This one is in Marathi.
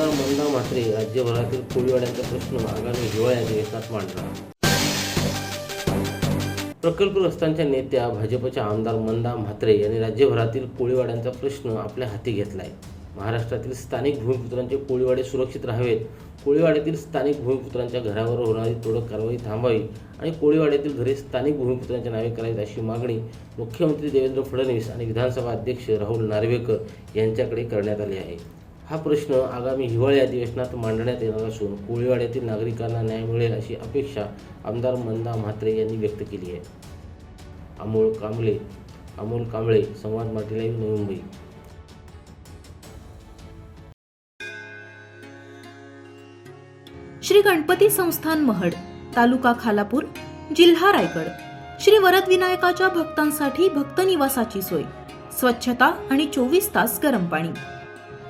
आमदार मंदा म्हात्रे राज्यभरातील कोळीवाड्यांचा प्रश्न आगामी हिवाळ्या अधिवेशनात मांडणार प्रकल्पग्रस्तांच्या नेत्या भाजपच्या आमदार मंदा म्हात्रे यांनी राज्यभरातील कोळीवाड्यांचा प्रश्न आपल्या हाती घेतला आहे महाराष्ट्रातील स्थानिक भूमिपुत्रांचे कोळीवाडे सुरक्षित राहावेत कोळीवाड्यातील स्थानिक भूमिपुत्रांच्या घरावर होणारी तोडक कारवाई थांबावी आणि कोळीवाड्यातील घरे स्थानिक भूमिपुत्रांच्या नावे करावीत अशी मागणी मुख्यमंत्री देवेंद्र फडणवीस आणि विधानसभा अध्यक्ष राहुल नार्वेकर यांच्याकडे करण्यात आली आहे. हा प्रश्न आगामी हिवाळी अधिवेशनात मांडण्यात येणार असून कोळीवाड्यातील नागरिकांना न्याय मिळेल अशी अपेक्षा आमदार मंदा म्हात्रे यांनी व्यक्त केली आहे. अमोल कांबळे अमोल कांबळे संवाद मराठी नवी मुंबई. श्री गणपती संस्थान महड तालुका खालापूर जिल्हा रायगड. श्री वरद विनायकाच्या भक्तांसाठी भक्त निवासाची सोय. स्वच्छता आणि चोवीस तास गरम पाणी.